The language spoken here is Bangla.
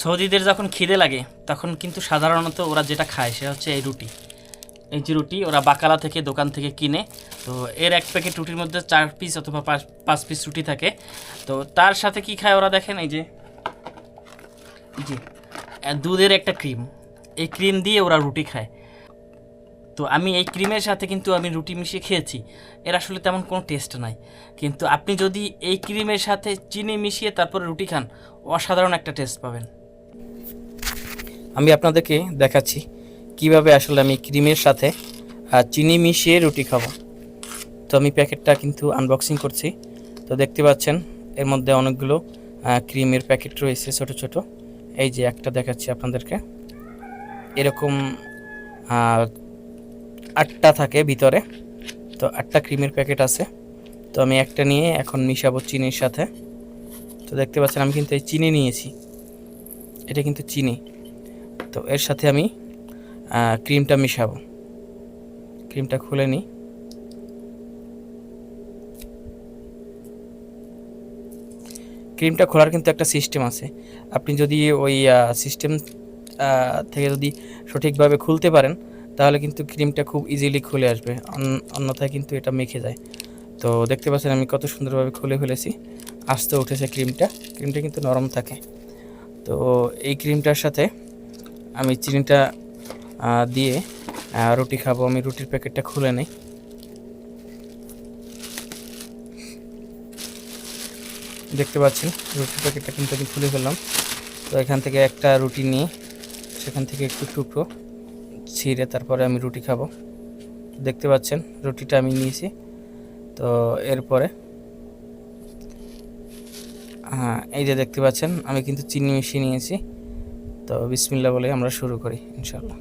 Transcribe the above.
সৌদিদের যখন খিদে লাগে, তখন কিন্তু সাধারণত ওরা যেটা খায় সেটা হচ্ছে এই রুটি। এই যে রুটি ওরা বাকালা থেকে দোকান থেকে কিনে, তো এর এক প্যাকেট রুটির মধ্যে চার পিস অথবা পাঁচ পিস রুটি থাকে। তো তার সাথে কি খায় ওরা দেখেন, এই যে জি দুধের একটা ক্রিম এই ক্রিম দিয়ে ওরা রুটি খায়। তো আমি এই ক্রিমের সাথে কিন্তু আমি রুটি মিশিয়ে খেয়েছি। এর আসলে তেমন কোনো টেস্ট নাই। কিন্তু আপনি যদি এই ক্রিমের সাথে চিনি মিশিয়ে তারপরে রুটি খান, অসাধারণ একটা টেস্ট পাবেন। আমি আপনাদেরকে দেখাচ্ছি কীভাবে আসলে আমি ক্রিমের সাথে চিনি মিশিয়ে রুটি খাব। তো আমি প্যাকেটটা কিন্তু আনবক্সিং করছি। তো দেখতে পাচ্ছেন, এর মধ্যে অনেকগুলো ক্রিমের প্যাকেট রয়েছে ছোট ছোট। এই যে একটা দেখাচ্ছি আপনাদেরকে। এরকম আটটা থাকে ভিতরে। তো আটটা ক্রিমের প্যাকেট আছে। তো আমি একটা নিয়ে এখন মিশাবো চিনির সাথে। তো দেখতে পাচ্ছেন, আমি কিন্তু এই চিনি নিয়েছি। এটা কিন্তু চিনি। তো এর সাথে আমি ক্রিমটা মিশাবো। ক্রিমটা খুলে নিই। ক্রিমটা খোলার কিন্তু একটা সিস্টেম আছে। আপনি যদি ওই সিস্টেম থেকে যদি সঠিকভাবে খুলতে পারেন, তাহলে কিন্তু ক্রিমটা খুব ইজিলি খুলে আসবে। অন- অন্যথায় কিন্তু এটা মেখে যায়। তো দেখতে পাচ্ছেন আমি কত সুন্দরভাবে খুলে ফেলেছি। আস্তে উঠেছে ক্রিমটা। ক্রিমটা কিন্তু নরম থাকে। তো এই ক্রিমটার সাথে আমি চিনিটা দিয়ে রুটি খাব। আমি রুটির প্যাকেটটা খুলে নেই। দেখতে পাচ্ছেন, রুটির প্যাকেটটা কিন্তু আমি খুলে ফেললাম। তো এখান থেকে একটা রুটি নিয়ে সেখান থেকে একটু টুকরো ছিঁড়ে তারপরে আমি রুটি খাব। দেখতে পাচ্ছেন, রুটিটা আমি নিয়েছি। তো এরপরে হ্যাঁ এই যে দেখতে পাচ্ছেন, আমি কিন্তু চিনি মিশিয়ে নিয়েছি। তো বিসমিল্লা বলে আমরা শুরু করি ইনশাল্লাহ